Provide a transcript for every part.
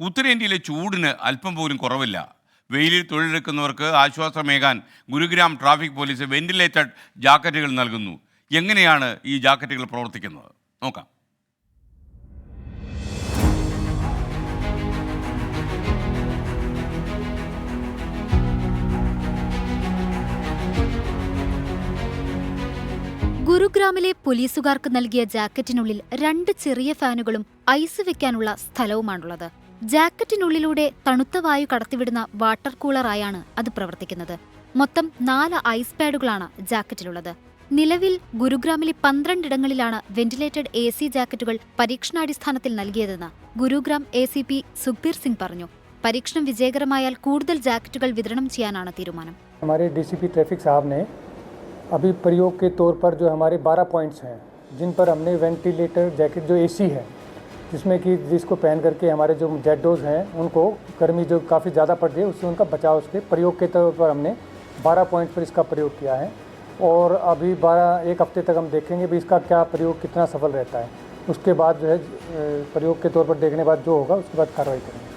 ഉത്തരേന്ത്യയിലെ ചൂടിന് അല്പം പോലും കുറവില്ല. വെയിലിൽ തൊഴിലെടുക്കുന്നവർക്ക് ആശ്വാസമേകാൻ ഗുരുഗ്രാം ട്രാഫിക് പോലീസ് വെന്റിലേറ്റഡ് ജാക്കറ്റുകൾ നൽകുന്നു. എങ്ങനെയാണ് ഈ ജാക്കറ്റുകൾ പ്രവർത്തിക്കുന്നത്? നോക്കാം. ഗുരുഗ്രാമിലെ പോലീസുകാർക്ക് നൽകിയ ജാക്കറ്റിനുള്ളിൽ രണ്ട് ചെറിയ ഫാനുകളും ഐസ് വെക്കാനുള്ള സ്ഥലവുമാണുള്ളത്. ജാക്കറ്റിനുള്ളിലൂടെ തണുത്ത വായു കടത്തിവിടുന്ന വാട്ടർ കൂളറായാണ് അത് പ്രവർത്തിക്കുന്നത് മൊത്തം നാല് ഐസ് പാഡുകളാണ് ജാക്കറ്റിലുള്ളത് നിലവിൽ ഗുരുഗ്രാമിലെ പന്ത്രണ്ടിടങ്ങളിലാണ് വെന്റിലേറ്റഡ് എ സി ജാക്കറ്റുകൾ പരീക്ഷണാടിസ്ഥാനത്തിൽ നൽകിയതെന്ന് Gurugram A C P Sukhbir Singh പറഞ്ഞു പരീക്ഷണം വിജയകരമായാൽ കൂടുതൽ ജാക്കറ്റുകൾ വിതരണം ചെയ്യാനാണ് തീരുമാനം हमारे डीसीपी ट्रैफिक साहब ने अभी प्रयोग के तौर पर जो हमारे 12 पॉइंट्स हैं जिन पर हमने वेंटिलेटर जैकेट जो एसी है जिसमें कि जिसको पहन करके हमारे जो जेडोज हैं उनको गर्मी जो काफ़ी ज़्यादा पड़ रही है उससे उनका बचाव उसके प्रयोग के तौर पर हमने 12 पॉइंट पर इसका प्रयोग किया है और अभी 12 एक हफ्ते तक हम देखेंगे भी इसका क्या प्रयोग कितना सफल रहता है उसके बाद जो है अ, प्रयोग के तौर पर देखने के बाद जो होगा उसके बाद कार्रवाई करेंगे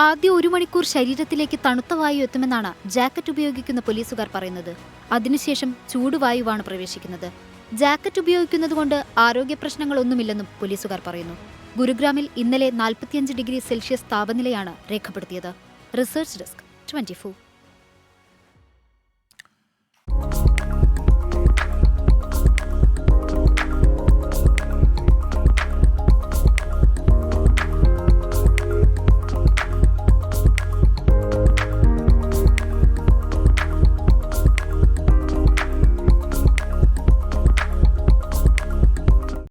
ആദ്യ ഒരു മണിക്കൂർ ശരീരത്തിലേക്ക് തണുത്ത വായു എത്തുമെന്നാണ് ജാക്കറ്റ് ഉപയോഗിക്കുന്ന പോലീസുകാർ പറയുന്നത് അതിനുശേഷം ചൂടുവായുവാണ് പ്രവേശിക്കുന്നത് ജാക്കറ്റ് ഉപയോഗിക്കുന്നതുകൊണ്ട് ആരോഗ്യ പ്രശ്നങ്ങളൊന്നുമില്ലെന്നും പോലീസുകാർ പറയുന്നു. ഗുരുഗ്രാമിൽ ഇന്നലെ നാൽപ്പത്തിയഞ്ച് ഡിഗ്രി സെൽഷ്യസ് താപനിലയാണ് രേഖപ്പെടുത്തിയത്. Research desk twenty